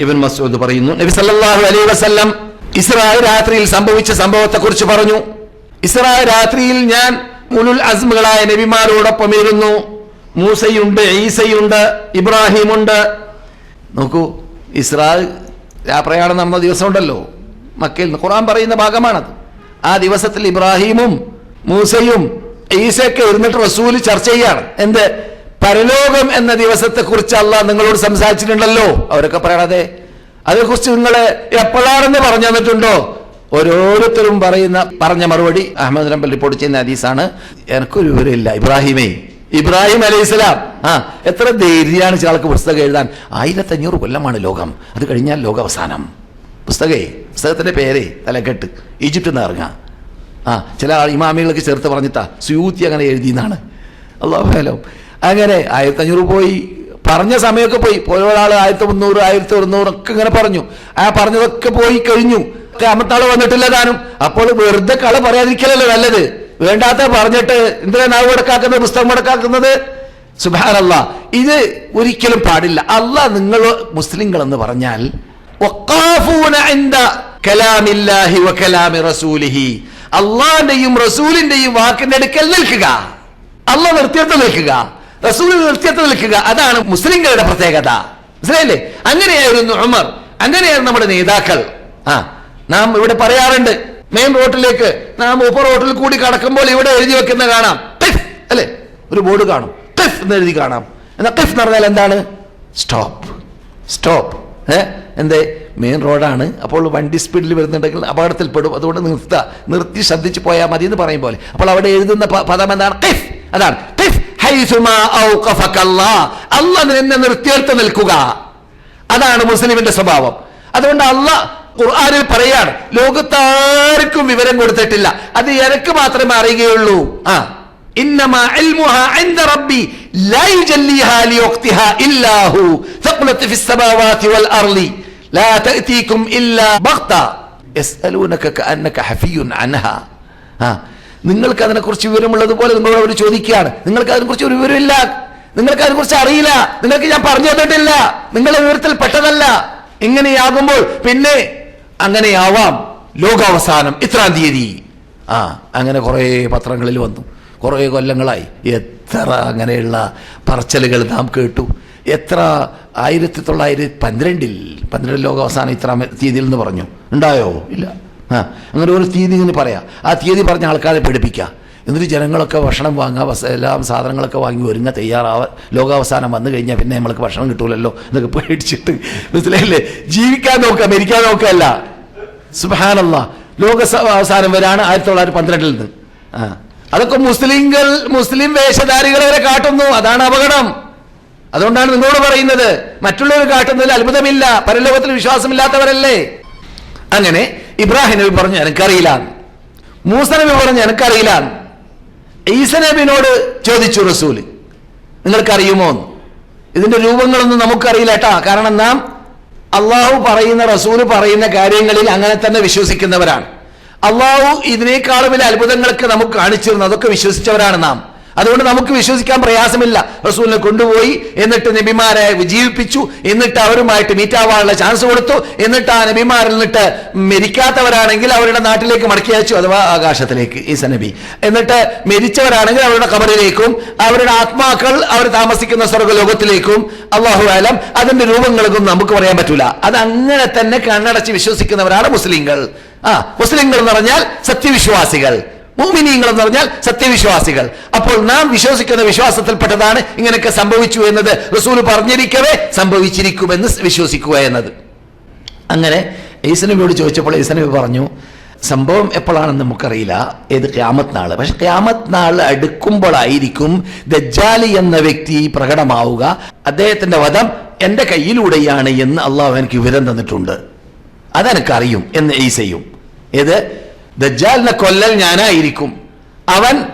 ഇബൻ മസൂദ് പറയുന്നു നബി സല്ലാഹു അലൈ വസല്ലം ഇസ്രായ രാത്രിയിൽ സംഭവിച്ച സംഭവത്തെ കുറിച്ച് പറഞ്ഞു. ഇസ്രായ രാത്രിയിൽ ഞാൻ മുലുൽ അസ്മുകളായ നബിമാരോടൊപ്പം ഇരുന്നു. മൂസയുണ്ട് ഈസയുണ്ട് ഇബ്രാഹിമുണ്ട്. നോക്കൂ ഇസ്രാ പ്രയാണം നടന്ന ദിവസം ഉണ്ടല്ലോ മക്കയിൽ ഖുറാൻ പറയുന്ന ഭാഗമാണത്. ആ ദിവസത്തിൽ ഇബ്രാഹിമും മൂസയും ഈസയൊക്കെ ഇരുന്നിട്ട് റസൂൽ ചർച്ച ചെയ്യാണ്. എന്ത്? പരലോകം എന്ന ദിവസത്തെ കുറിച്ച് അല്ല നിങ്ങളോട് സംസാരിച്ചിട്ടുണ്ടല്ലോ. അവരൊക്കെ പറയണതെ. അതേക്കുറിച്ച് നിങ്ങൾ എപ്പോഴാണെന്ന് പറഞ്ഞു തന്നിട്ടുണ്ടോ? ഓരോരുത്തരും പറയുന്ന പറഞ്ഞ മറുപടി അഹമ്മദ് നമ്പൽ റിപ്പോർട്ട് ചെയ്യുന്ന ഹദീസാണ്. എനിക്കൊരു വിവരമില്ല. ഇബ്രാഹിമേ ഇബ്രാഹിം അലൈഹി ഇസ്ലാം ആ എത്ര ധൈര്യമാണ് ചിലർക്ക് പുസ്തകം എഴുതാൻ. ആയിരത്തഞ്ഞൂറ് കൊല്ലമാണ് ലോകം. അത് കഴിഞ്ഞാൽ ലോകാവസാനം. പുസ്തകേ പുസ്തകത്തിന്റെ പേരേ തലക്കെട്ട്. ഈജിപ്തിൽ നിന്ന് ഇറങ്ങാം. ആ ചില ഇമാമികളൊക്കെ ചേർത്ത് പറഞ്ഞിട്ടാ സുയൂത്തി അങ്ങനെ എഴുതിയെന്നാണ്. അള്ളാഹുലോ അങ്ങനെ ആയിരത്തഞ്ഞൂറ് പോയി. പറഞ്ഞ സമയമൊക്കെ പോയി. പോയ ഒരാൾ ആയിരത്തി മുന്നൂറ് ആയിരത്തി ഒരുന്നൂറ് ഒക്കെ ഇങ്ങനെ പറഞ്ഞു. ആ പറഞ്ഞതൊക്കെ പോയി കഴിഞ്ഞു. അമ്മത്താൾ വന്നിട്ടില്ല താനും. അപ്പോൾ വെറുതെ കള പറയാതിരിക്കലല്ലോ നല്ലത്? വേണ്ടാത്ത പറഞ്ഞിട്ട് എന്തിനാ നാവ് മുടക്കാക്കുന്നത് പുസ്തകം മുടക്കാക്കുന്നത്? സുബാനല്ല ഇത് ഒരിക്കലും പാടില്ല. അല്ല നിങ്ങൾ മുസ്ലിങ്ങൾ എന്ന് പറഞ്ഞാൽ അള്ളാന്റെയും റസൂലിന്റെയും വാക്കിന്റെ അടുക്കൽ നിൽക്കുക. അല്ല നിർത്തിയത് നിൽക്കുക. റസൂൽ നിർത്തിയത്ത് നിൽക്കുക. അതാണ് മുസ്ലിങ്ങളുടെ പ്രത്യേകത. മനസ്സിലായില്ലേ? അങ്ങനെയായിരുന്നു ഉമർ. അങ്ങനെയായിരുന്നു നമ്മുടെ നേതാക്കൾ. ആ നാം ഇവിടെ പറയാറുണ്ട് മെയിൻ റോട്ടിലേക്ക് നാം ഊപ്പർ റോട്ടിൽ കൂടി കടക്കുമ്പോൾ ഇവിടെ എഴുതി വെക്കുന്ന കാണാം. അല്ലേ? ഒരു ബോർഡ് കാണും. ടിഫ് എന്ന് എഴുതി കാണാം. എന്നാ ടിഫ് എന്ന് പറഞ്ഞാൽ എന്താണ്? സ്റ്റോപ്പ്. സ്റ്റോപ്പ്. ഏ? എന്തേ? മെയിൻ റോഡാണ്. അപ്പോൾ വണ്ടി സ്പീഡിൽ വരുന്നുണ്ടെങ്കിൽ അപകടത്തിൽപ്പെടും അതുകൊണ്ട് നിർത്തുക നിർത്തി ശ്രദ്ധിച്ച് പോയാൽ മതി എന്ന് പറയും പോലെ. അപ്പോൾ അവിടെ എഴുതുന്ന പദം എന്താണ്? ടിഫ്. അതാണ് ടിഫ്. ഹൈസുമാ ഔഖഫക്കല്ലാ. അള്ളാഹ് നിന്നെ നിർത്തിയെടുത്ത് നിൽക്കുക അതാണ് മുസ്ലിമിന്റെ സ്വഭാവം അതുകൊണ്ട് അല്ല ഖുർആനിൽ പറയാണ് ലോകത്താർക്കും വിവരം കൊടുത്തിട്ടില്ല അത് എനക്ക് മാത്രമേ അറിയുകയുള്ളൂ ആ إنما علمها عند ربي لا يجليها لوقتها إلا هو ثقلت في السماوات والأرض لا تأتيكم إلا بغتة يسألونك كأنك حفي عنها ആ നിങ്ങൾക്ക് അതിനെക്കുറിച്ച് വിവരമുള്ളതുപോലെ നിങ്ങളോട് അവർ ചോദിക്കുകയാണ്. നിങ്ങൾക്ക് അതിനെക്കുറിച്ച് ഒരു വിവരമില്ല നിങ്ങൾക്ക് അതിനെക്കുറിച്ച് അറിയില്ല. നിങ്ങൾക്ക് ഞാൻ പറഞ്ഞു തന്നിട്ടില്ല. നിങ്ങളുടെ വിവരത്തിൽ പെട്ടതല്ല. ഇങ്ങനെയാകുമ്പോൾ പിന്നെ അങ്ങനെയാവാം. ലോകാവസാനം ഇത്രാം തീയതി. ആ അങ്ങനെ കുറേ പത്രങ്ങളിൽ വന്നു. കുറേ കൊല്ലങ്ങളായി. എത്ര അങ്ങനെയുള്ള പറച്ചലുകൾ നാം കേട്ടു. എത്ര ആയിരത്തി തൊള്ളായിരത്തി പന്ത്രണ്ടിൽ പന്ത്രണ്ട് ലോകാവസാനം ഇത്രാം തീയതിയിൽ എന്ന് പറഞ്ഞു. ഉണ്ടായോ? ഇല്ല. അങ്ങനെ ഒരു തീയതി ഇങ്ങനെ പറയാം. ആ തീയതി പറഞ്ഞ ആൾക്കാരെ പേടിപ്പിക്കുക എന്നിട്ട് ജനങ്ങളൊക്കെ ഭക്ഷണം വാങ്ങുക എല്ലാം സാധനങ്ങളൊക്കെ വാങ്ങി ഒരുങ്ങ തയ്യാറാവ. ലോകാവസാനം വന്നു കഴിഞ്ഞാൽ പിന്നെ നമ്മൾക്ക് ഭക്ഷണം കിട്ടൂലല്ലോ എന്നൊക്കെ പേടിച്ചിട്ട്. മനസ്സിലായില്ലേ? ജീവിക്കാൻ നോക്കുക മരിക്കാൻ നോക്കുകയല്ല സുബാനല്ല ലോക അവസാനം വരാണ് ആയിരത്തി തൊള്ളായിരത്തി പന്ത്രണ്ടിൽ നിന്ന്. ആ. അതൊക്കെ മുസ്ലിങ്ങൾ മുസ്ലിം വേഷധാരികളെ കാട്ടുന്നു. അതാണ് അപകടം. അതുകൊണ്ടാണ് നിങ്ങളോട് പറയുന്നത്. മറ്റുള്ളവർ കാട്ടുന്നതിൽ അത്ഭുതമില്ല. പരലോകത്തിൽ വിശ്വാസമില്ലാത്തവരല്ലേ? അങ്ങനെ ഇബ്രാഹിം നബി പറഞ്ഞു എനിക്കറിയില്ല മൂസ നബി പറഞ്ഞു എനിക്കറിയില്ല ഈസ നബിനോട് ചോദിച്ചു റസൂൽ നിങ്ങൾക്കറിയുമോ? ഇതിന്റെ രൂപങ്ങളൊന്നും നമുക്കറിയില്ല കേട്ടാ കാരണം നാം അള്ളാഹു പറയുന്ന റസൂൽ പറയുന്ന കാര്യങ്ങളിൽ അങ്ങനെ തന്നെ വിശ്വസിക്കുന്നവരാണ്. അള്ളാഹു ഇതിനേക്കാളും വലിയ അത്ഭുതങ്ങളൊക്കെ നമുക്ക് കാണിച്ചിരുന്നു. അതൊക്കെ വിശ്വസിച്ചവരാണ് നാം. അതുകൊണ്ട് നമുക്ക് വിശ്വസിക്കാൻ പ്രയാസമില്ല. റസൂലിനെ കൊണ്ടുപോയി എന്നിട്ട് നബിമാരെ ജീവിപ്പിച്ചു എന്നിട്ട് അവരുമായിട്ട് മീറ്റ് ആവാനുള്ള ചാൻസ് കൊടുത്തു എന്നിട്ട് ആ നബിമാരിൽ നിന്നിട്ട് മരിക്കാത്തവരാണെങ്കിൽ അവരുടെ നാട്ടിലേക്ക് മടക്കി അയച്ചു അഥവാ ആകാശത്തിലേക്ക് ഈസ നബി. എന്നിട്ട് മരിച്ചവരാണെങ്കിൽ അവരുടെ കബറിലേക്കും അവരുടെ ആത്മാക്കൾ അവർ താമസിക്കുന്ന സ്വർഗലോകത്തിലേക്കും അള്ളാഹു ആലം അതിന്റെ രൂപങ്ങൾക്കും നമുക്ക് പറയാൻ പറ്റൂല. അത് അങ്ങനെ തന്നെ കണ്ണടച്ച് വിശ്വസിക്കുന്നവരാണ് മുസ്ലിങ്ങൾ. ആ മുസ്ലിങ്ങൾ എന്ന് പറഞ്ഞാൽ സത്യവിശ്വാസികൾ. മുഅ്മിനീങ്ങൾ എന്ന് പറഞ്ഞാൽ സത്യവിശ്വാസികൾ. അപ്പോൾ നാം വിശ്വസിക്കുന്ന വിശ്വാസത്തിൽപ്പെട്ടതാണ് ഇങ്ങനെയൊക്കെ സംഭവിച്ചു എന്നത്. റസൂൽ പറഞ്ഞിരിക്കവേ സംഭവിച്ചിരിക്കുമെന്ന് വിശ്വസിക്കുക എന്നത്. അങ്ങനെ ഈസനബിയോട് ചോദിച്ചപ്പോൾ ഈസനബി പറഞ്ഞു സംഭവം എപ്പോഴാണെന്ന് നമുക്കറിയില്ല. ഏത് ക്യാമത്ത് നാൾ പക്ഷെ ക്യാമത്ത് നാൾ അടുക്കുമ്പോഴായിരിക്കും ദജ്ജാലി എന്ന വ്യക്തി പ്രകടമാവുക. അദ്ദേഹത്തിന്റെ വധം എന്റെ കയ്യിലൂടെയാണ് എന്ന് അള്ളാഹു എനിക്ക് വിവരം തന്നിട്ടുണ്ട്. അതെനിക്കറിയും എന്ന് ഈസയും. ഏത്? ദജ്ജാലിനെ കൊല്ലൽ ഞാനായിരിക്കും. അവൻ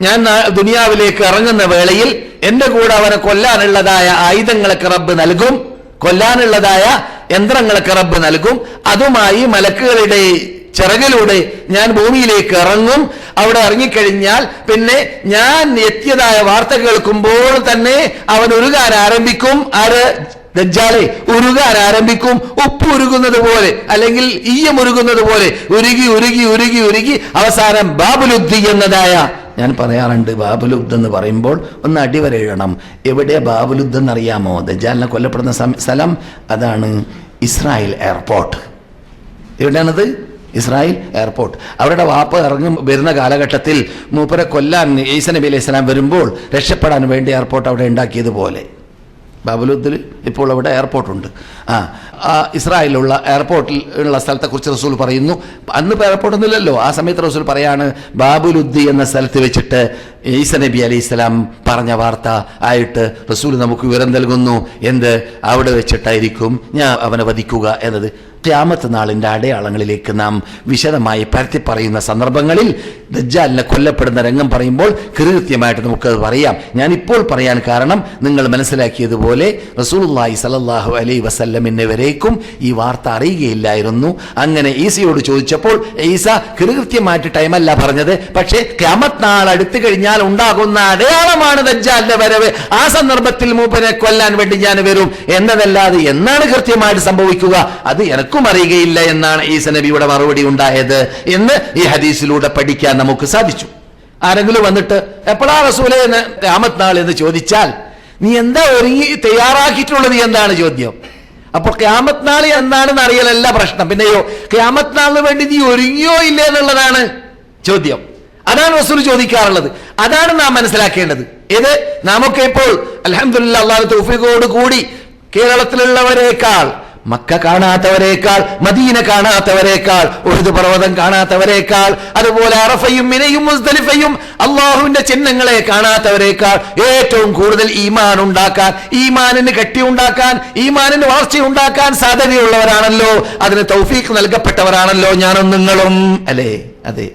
ഞാൻ ദുനിയാവിലേക്ക് ഇറങ്ങുന്ന വേളയിൽ എന്റെ കൂടെ അവനെ കൊല്ലാനുള്ളതായ ആയുധങ്ങളൊക്കെ റബ്ബ് നൽകും. കൊല്ലാനുള്ളതായ യന്ത്രങ്ങളൊക്കെ റബ്ബ് നൽകും. അതുമായി മലക്കുകളുടെ ചിറകിലൂടെ ഞാൻ ഭൂമിയിലേക്ക് ഇറങ്ങും. അവിടെ ഇറങ്ങിക്കഴിഞ്ഞാൽ പിന്നെ ഞാൻ എത്തിയതായ വാർത്ത കേൾക്കുമ്പോൾ തന്നെ അവൻ ഒരുകാൻ ആരംഭിക്കും. ആര്? ദജ്ജാലെ ഉരുകാൻ ആരംഭിക്കും. ഉപ്പ് ഉരുകുന്നത് പോലെ അല്ലെങ്കിൽ ഈയം ഉരുകുന്നത് പോലെ ഉരുകി ഉരുകി ഉരുകി ഉരുകി അവസാനം ബാബുലുദ്ധി എന്നതായ ഞാൻ പറയാറുണ്ട് ബാബുലുദ്ധ എന്ന് പറയുമ്പോൾ ഒന്ന് അടിവര എവിടെ ബാബുലുദ്ധ ബാബുലുദ് എന്നറിയാമോ ദജ്ജാലിനെ കൊല്ലപ്പെടുന്ന സ്ഥലം അതാണ് ഇസ്രായേൽ എയർപോർട്ട്. എവിടെയാണത്? Israel airport. അവരുടെ വാപ്പ ഇറങ്ങും വരുന്ന കാലഘട്ടത്തിൽ മൂപ്പരെ കൊല്ലാൻ ഈസ നബി അലൈഹി സ്വലാം വരുമ്പോൾ രക്ഷപ്പെടാൻ വേണ്ടി എയർപോർട്ട് അവിടെ ഉണ്ടാക്കിയതുപോലെ. ബാബുലുദ്ദിൽ ഇപ്പോൾ അവിടെ എയർപോർട്ടുണ്ട് ആ ആ ഇസ്രായേലിലുള്ള എയർപോർട്ടിൽ ഉള്ള സ്ഥലത്തെക്കുറിച്ച് റസൂൽ പറയുന്നു. അന്ന് എയർപോർട്ടൊന്നുമില്ലല്ലോ ആ സമയത്ത് റസൂൽ പറയാണ് ബാബുലുദ്ദി എന്ന സ്ഥലത്ത് വെച്ചിട്ട് ഈസ നബി അലി ഇസ്ലാം പറഞ്ഞ വാർത്ത ആയിട്ട് റസൂൽ നമുക്ക് വിവരം നൽകുന്നു. എന്ത്? അവിടെ വെച്ചിട്ടായിരിക്കും ഞാൻ അവനെ വധിക്കുക എന്നത്. ക്യാമത്ത് നാളിന്റെ അടയാളങ്ങളിലേക്ക് നാം വിശദമായി പരത്തി പറയുന്ന സന്ദർഭങ്ങളിൽ ദജ്ജാലിനെ കൊല്ലപ്പെടുന്ന രംഗം പറയുമ്പോൾ കൃത്യമായിട്ട് നമുക്കത് പറയാം. ഞാൻ ഇപ്പോൾ പറയാൻ കാരണം നിങ്ങൾ മനസ്സിലാക്കിയതുപോലെ റസൂലുള്ളാഹി സലല്ലാഹു അലൈ വസല്ലമിനെ വരേക്കും ഈ വാർത്ത അറിയുകയില്ലായിരുന്നു. അങ്ങനെ ഈസയോട് ചോദിച്ചപ്പോൾ ഈസ കൃത്യമായിട്ട് ടൈമല്ല പറഞ്ഞത്. പക്ഷേ ക്യാമത്ത് നാൾ അടുത്തു കഴിഞ്ഞാൽ ഉണ്ടാകുന്ന അടയാളമാണ് ദജ്ജാലിന്റെ വരവ്. ആ സന്ദർഭത്തിൽ മൂപ്പനെ കൊല്ലാൻ വേണ്ടി ഞാൻ വരും. എന്നതല്ലാതെ എന്നാണ് കൃത്യമായിട്ട് സംഭവിക്കുക? അത് എനക്കും അറിയുകയില്ല എന്നാണ് ഈസ നബിയുടെ മറുപടി ഉണ്ടായത് എന്ന് ഈ ഹദീസിലൂടെ പഠിക്കാൻ നമുക്ക് സാധിച്ചു. ആരെങ്കിലും വന്നിട്ട് എപ്പോഴാ റസൂലെ എന്ന് രാമത് നാൾ എന്ന് ചോദിച്ചാൽ നീ എന്താ ഒരുങ്ങി തയ്യാറാക്കിയിട്ടുള്ളത് എന്താണ് ചോദ്യം? അപ്പൊ ക്യാമത്ത് നാൾ എന്താണെന്ന് അറിയലല്ല പ്രശ്നം. പിന്നെയോ ക്യാമത്ത് നാളിന് വേണ്ടി നീ ഒരുങ്ങിയോ ഇല്ല എന്നുള്ളതാണ് ചോദ്യം. അതാണ് റസൂൽ ചോദിക്കാറുള്ളത്. അതാണ് നാം മനസ്സിലാക്കേണ്ടത്. ഇത് നമുക്ക് ഇപ്പോൾ അലഹമില്ല അള്ളാഹു തൗഫീഖോട് കൂടി കേരളത്തിലുള്ളവരെക്കാൾ മക്ക കാണാത്തവരെക്കാൾ മദീന കാണാത്തവരെക്കാൾ ഒഴുതു പർവതം കാണാത്തവരെക്കാൾ അതുപോലെ അറഫയും മിനയും മുസ്തലിഫയും അള്ളാഹുവിന്റെ ചിഹ്നങ്ങളെ കാണാത്തവരെക്കാൾ ഏറ്റവും കൂടുതൽ ഈമാൻ ഉണ്ടാക്കാൻ ഈമാനിന് കെട്ടി ഉണ്ടാക്കാൻ ഈമാനിന് വളർച്ച ഉണ്ടാക്കാൻ സാധ്യതയുള്ളവരാണല്ലോ. അതിന് തൗഫീഖ് നൽകപ്പെട്ടവരാണല്ലോ ഞാനും നിങ്ങളും. അല്ലേ? അതെ.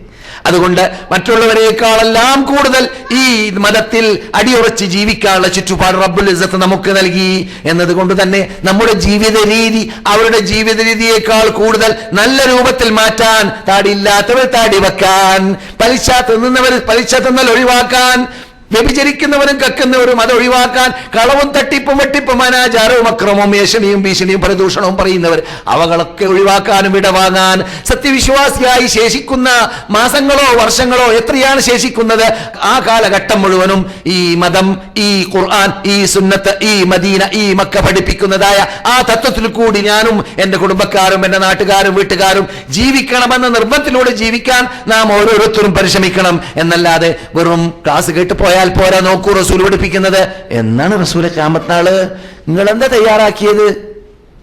അതുകൊണ്ട് മറ്റുള്ളവരെക്കാളെല്ലാം കൂടുതൽ ഈ മതത്തിൽ അടിയുറച്ച് ജീവിക്കാനുള്ള ചുറ്റുപാട് റബ്ബുൽ ഇസ്സത്ത് നമുക്ക് നൽകി എന്നതുകൊണ്ട് തന്നെ നമ്മുടെ ജീവിത രീതി അവരുടെ ജീവിത രീതിയേക്കാൾ കൂടുതൽ നല്ല രൂപത്തിൽ മാറ്റാൻ താടിയില്ലാത്തവർ താടി വെക്കാൻ പലിശ തിന്നുന്നവർ പലിശ തിന്നൽ ഒഴിവാക്കാൻ വ്യഭിചരിക്കുന്നവരും കക്കുന്നവരും അത് ഒഴിവാക്കാൻ കളവും തട്ടിപ്പും വെട്ടിപ്പും അനാചാരവും അക്രമവും ഏഷണിയും ഭീഷണിയും പ്രദൂഷണവും പറയുന്നവർ അവകളൊക്കെ ഒഴിവാക്കാനും ഇടവാങ്ങാൻ സത്യവിശ്വാസിയായി ശേഷിക്കുന്ന മാസങ്ങളോ വർഷങ്ങളോ എത്രയാണ് ശേഷിക്കുന്നത്? ആ കാലഘട്ടം മുഴുവനും ഈ മതം ഈ ഖുർആൻ ഈ സുന്നത്ത് ഈ മദീന ഈ മക്ക പഠിപ്പിക്കുന്നതായ ആ തത്വത്തിൽ കൂടി ഞാനും എന്റെ കുടുംബക്കാരും എന്റെ നാട്ടുകാരും വീട്ടുകാരും ജീവിക്കണമെന്ന നിർബന്ധത്തിലൂടെ ജീവിക്കാൻ നാം ഓരോരുത്തരും പരിശ്രമിക്കണം. എന്നല്ലാതെ വെറും ക്ലാസ് കേട്ട് പോയാൽ പോരാ നോക്കൂ റസൂൽ പഠിപ്പിക്കുന്നത്. എന്നാണ് റസൂലെ ക്യാമത്നാൾ നിങ്ങൾ എന്താ തയ്യാറാക്കിയത്?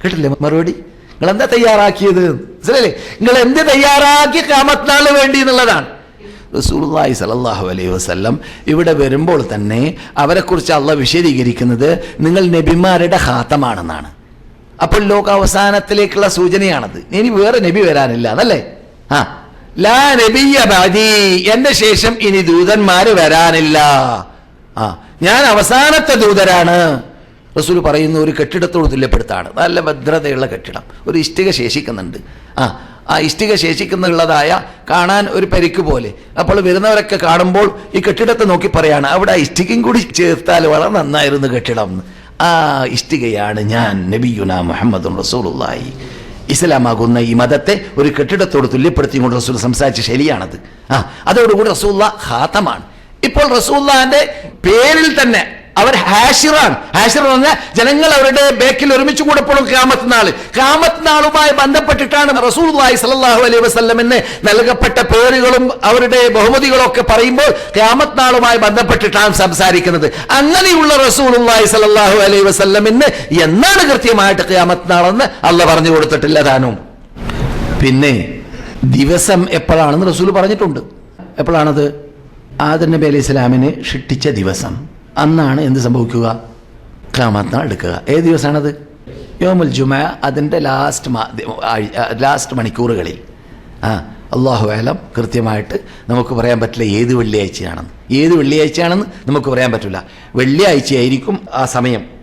കേട്ടില്ലേ മറുപടി? നിങ്ങൾ എന്താ തയ്യാറാക്കിയത്? മനസ്സിലല്ലേ നിങ്ങൾ എന്ത് തയ്യാറാക്കി ക്യാമത്നാൾ വേണ്ടി എന്നുള്ളതാണ്. റസൂലുള്ളാഹി സല്ലല്ലാഹു അലൈഹി വസല്ലം ഇവിടെ വരുമ്പോൾ തന്നെ അവരെക്കുറിച്ച് അള്ള വിശദീകരിക്കുന്നത് നിങ്ങൾ നബിമാരുടെ ഹാത്തമാണെന്നാണ് അപ്പോൾ ലോകാവസാനത്തിലേക്കുള്ള സൂചനയാണത്. ഇനി വേറെ നബി വരാനില്ല എന്നല്ലേ ആ. ലാ നബിയ ബാദി എന്റെ ശേഷം ഇനി ദൂതന്മാര് വരാനില്ല. ആ ഞാൻ അവസാനത്തെ ദൂതരാണ്. റസൂൽ പറയുന്ന ഒരു കെട്ടിടത്തോട് തുല്യപ്പെടുത്താണ്. നല്ല ഭദ്രതയുള്ള കെട്ടിടം. ഒരു ഇഷ്ടിക ശേഷിക്കുന്നുണ്ട്. ആ ആ ഇഷ്ടിക ശേഷിക്കുന്നുള്ളതായ കാണാൻ ഒരു പരിക്ക് പോലെ. അപ്പോൾ വരുന്നവരൊക്കെ കാണുമ്പോൾ ഈ കെട്ടിടത്തെ നോക്കി പറയാണ് അവിടെ ആ ഇഷ്ടികയും കൂടി ചേർത്താൽ വളരെ നന്നായിരുന്നു കെട്ടിടം. ആ ഇഷ്ടികയാണ് ഞാൻ നബിയുന മുഹമ്മദ് റസൂലുള്ളാഹി. ഇസ്ലാമാകുന്ന ഈ മതത്തെ ഒരു കെട്ടിടത്തോട് തുല്യപ്പെടുത്തിക്കൊണ്ട് റസൂൽ സംസാരിച്ച ശരിയാണത് ആ അതോടുകൂടി റസൂല്ല ഹാത്തമാണ് ഇപ്പോൾ റസൂല്ലാന്റെ പേരിൽ തന്നെ അവർ ഹാഷിറാണ്. ഹാഷിർ എന്ന് പറഞ്ഞാൽ ജനങ്ങൾ അവരുടെ ബേക്കിൽ ഒരുമിച്ച് കൂടപ്പോഴും കാമത്ത് നാൾ കാമത്ത് നാളുമായി ബന്ധപ്പെട്ടിട്ടാണ് റസൂൽഹി സലാഹു അലൈഹി വസ്ല്ലമിന് നൽകപ്പെട്ട പേരുകളും അവരുടെ ബഹുമതികളും ഒക്കെ പറയുമ്പോൾ കാമത്ത് നാളുമായി ബന്ധപ്പെട്ടിട്ടാണ് സംസാരിക്കുന്നത്. അങ്ങനെയുള്ള റസൂൽഹി സലാഹു അലൈഹി വസ്ല്ലമിന് എന്നാണ് കൃത്യമായിട്ട് ക്യാമത്ത് നാളെന്ന് അല്ല പറഞ്ഞു കൊടുത്തിട്ടില്ല താനും. പിന്നെ ദിവസം എപ്പോഴാണെന്ന് റസൂൽ പറഞ്ഞിട്ടുണ്ട്. എപ്പോഴാണത്? ആദർ നബി അലൈഹി സ്വലാമിനെ ഷിട്ടിച്ച ദിവസം. അന്നാണ് എന്ത് സംഭവിക്കുക? ക്ലാമത്ത് നാൾ എടുക്കുക. ഏത് ദിവസമാണത്? യോമുൽ ജുമ അതിന്റെ ലാസ്റ്റ് ലാസ്റ്റ് മണിക്കൂറുകളിൽ. ആ അള്ളാഹു വേലം കൃത്യമായിട്ട് നമുക്ക് പറയാൻ പറ്റില്ല ഏത് വെള്ളിയാഴ്ചയാണെന്ന്. ഏത് വെള്ളിയാഴ്ചയാണെന്ന് നമുക്ക് പറയാൻ പറ്റില്ല. വെള്ളിയാഴ്ചയായിരിക്കും ആ സമയം.